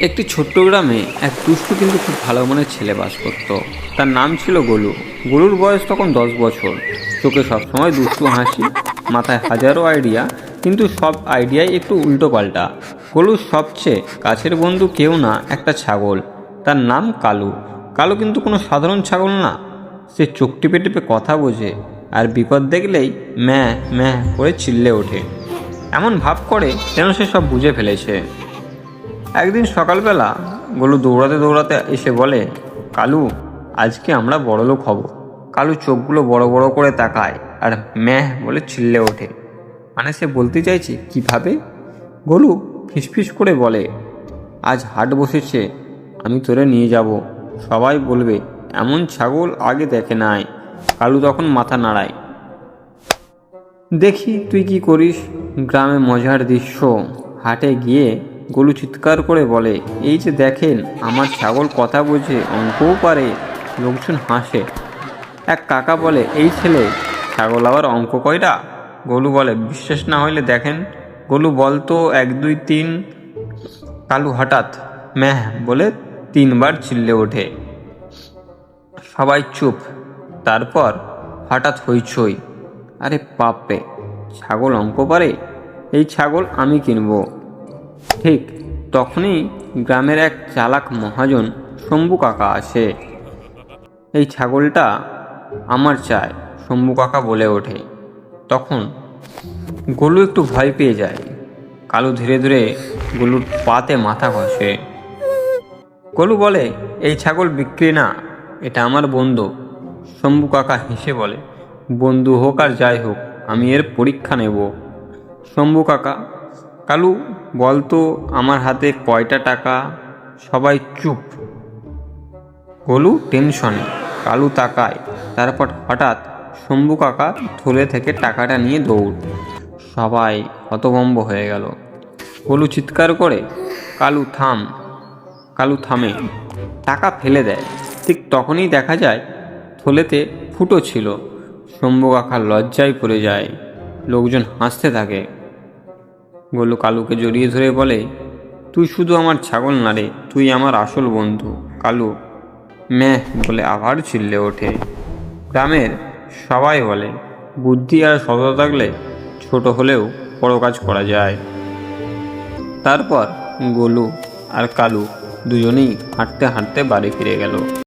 একটি ছোট্ট গ্রামে এক দুষ্টু কিন্তু খুব ভালো মনের ছেলে বাস করত। তার নাম ছিল গোলু। গোলুর বয়স তখন দশ বছর। চোখে সবসময় দুষ্টু হাসি, মাথায় হাজারো আইডিয়া কিন্তু সব আইডিয়াই একটু উল্টো পাল্টা। গোলুর সবচেয়ে কাছের বন্ধু কেউ না, একটা ছাগল। তার নাম কালু। কালু কিন্তু কোনো সাধারণ ছাগল না। সে চোখ টিপে টিপে কথা বোঝে আর বিপদ দেখলেই ম্যাঁ ম্যাঁ করে চিল্লে ওঠে। এমন ভাব করে যেন সে সব বুঝে ফেলেছে। একদিন সকালবেলা গোলু দৌড়াতে দৌড়াতে এসে বলে, কালু, আজকে আমরা বড়লোক হব। কালু চোখগুলো বড় বড় করে তাকায় আর ম্যাহ বলে চিল্লে ওঠে। মানে সে বলতে চাইছে, কীভাবে? গোলু ফিসফিস করে বলে, আজ হাট বসেছে, আমি তোরে নিয়ে যাব। সবাই বলবে, এমন ছাগল আগে দেখে নাই কালু তখন মাথা নাড়ায়। দেখি তুই কি করিস। গ্রামে মজার দৃশ্য। হাটে গিয়ে গলু চিৎকার করে বলে, এই যে দেখেন, আমার ছাগল কথা বোঝে অঙ্কও পারে, লোকজন হাসে। এক কাকা বলে, এই ছেলে, ছাগল আবার অঙ্ক কয়টা? গলু বলে, বিশ্বাস না হইলে দেখেন। গলু বলতো এক, দুই, তিন, কালু হঠাৎ, ম্যাহ বলে তিনবার চিল্লে ওঠে। সবাই চুপ। তারপর হঠাৎ হইচই। আরে বাপরে, ছাগল অঙ্ক পারে? এই ছাগল আমি কিনব। ঠিক তখনই গ্রামের এক চালাক মহাজন, শম্ভু কাকা আসে। এই ছাগলটা আমার চাই শম্ভু কাকা বলে ওঠে। তখন গোলু একটু ভয় পেয়ে যায়। কালু ধীরে ধীরে গোলুর পাতে মাথা ঘষে। গোলু বলে, এই ছাগল বিক্রি না, এটা আমার বন্ধু শম্ভু কাকা হেসে বলে। বন্ধু হোক আর যাই হোক, আমি এর পরীক্ষা নেব শম্ভু কাকা কালু বলতো আমার হাতে কয়টা টাকা? সবাই চুপ। গোলু টেনশনে, কালু তাকায়, তারপর হঠাৎ শম্ভু কাকা থলে থেকে টাকাটা নিয়ে দৌড়। সবাই হতভম্ব হয়ে গেল। গোলু চিৎকার করে, কালু থাম, কালু থামে, টাকা ফেলে দেয়। ঠিক তখনই দেখা যায়, থলেতে ফুটো ছিল। শম্ভু কাকা লজ্জায় পড়ে যায়, লোকজন হাসতে থাকে। গোলু কালুকে জড়িয়ে ধরে বলে, তুই শুধু আমার ছাগল না রে, তুই আমার আসল বন্ধু, কালু। ম্যাহ, বলে আবার চিল্লে ওঠে। গ্রামের সবাই বলে, বুদ্ধি আর সততা থাকলে ছোট হলেও বড় কাজ করা যায়। তারপর গোলু আর কালু দুজনেই হাঁটতে হাঁটতে বাড়ি ফিরে গেল।